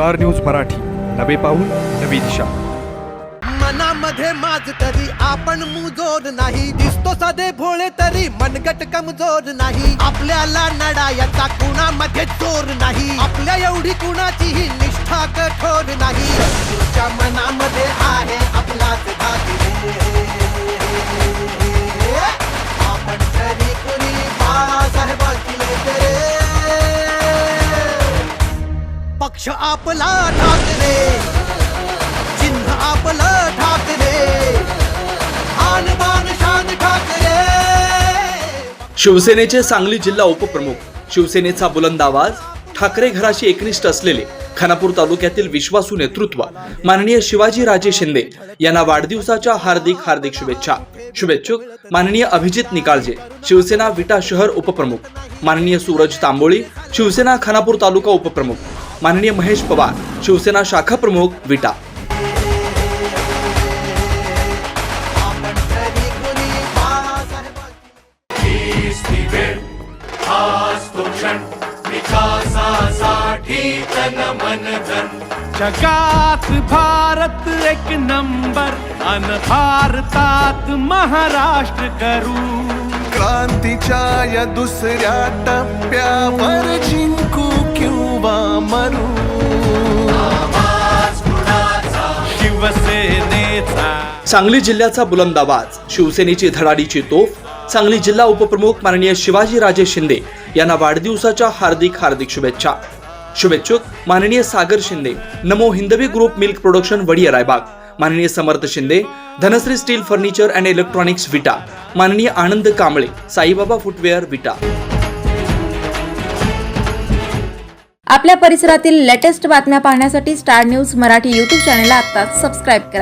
Star news Marathi. नवे पाऊल नवी दिशा. मनामध्ये माझ तरी आपण मुजोर नाही. दिसतो साधे भोळे तरी मनगट कमजोर नाही. आपल्याला नडायचा कुणामध्ये जोर नाही. आपल्या एवढी कुणाचीही निष्ठा कठोर नाही. पक्ष आपला ठाकरे. चिन्ह आपलं ठाकरे. शान ठाकरे. शिवसेनेचे सांगली जिल्हा उपप्रमुख शिवसेनेचा बुलंद आवाज ठाकरे घराशी एकनिष्ठ असलेले खानापूर तालुक्यातील विश्वासू नेतृत्व माननीय शिवाजी राजे शिंदे यांना वाढदिवसाच्या हार्दिक हार्दिक शुभेच्छा. शुभेच्छुक माननीय अभिजित निकाळजे शिवसेना विटा शहर उपप्रमुख माननीय सूरज तांबोळी शिवसेना खानापूर तालुका उपप्रमुख माननीय महेश पवार शिवसेना शाखा प्रमुख विटा. जगात भारत एक नंबर अन भारतात महाराष्ट्र करू. क्रांतीच्या या दुसऱ्या टप्प्यावर जिंकू सांगली जिल्ह्याचा बुलंद आवाज. शिवसेनेची धडाडीची तोफ. सांगली जिल्हा उपप्रमुख माननीय शिवाजीराजे शिंदे यांना वाढदिवसाच्या हार्दिक हार्दिक शुभेच्छा. शुभेच्छुक माननीय Sagar Shinde Namo Hindavi group milk production Wadiya Raibag. माननीय Samarth Shinde Dhanashree steel furniture and electronics Vita. माननीय आनंद कांबळे साईबाबा फुटवेअर विटा. आपल्या परिसरातील लेटेस्ट बातम्या पाहण्यासाठी स्टार न्यूज मराठी यूट्यूब चॅनलला आत्ताच सबस्क्राईब करा.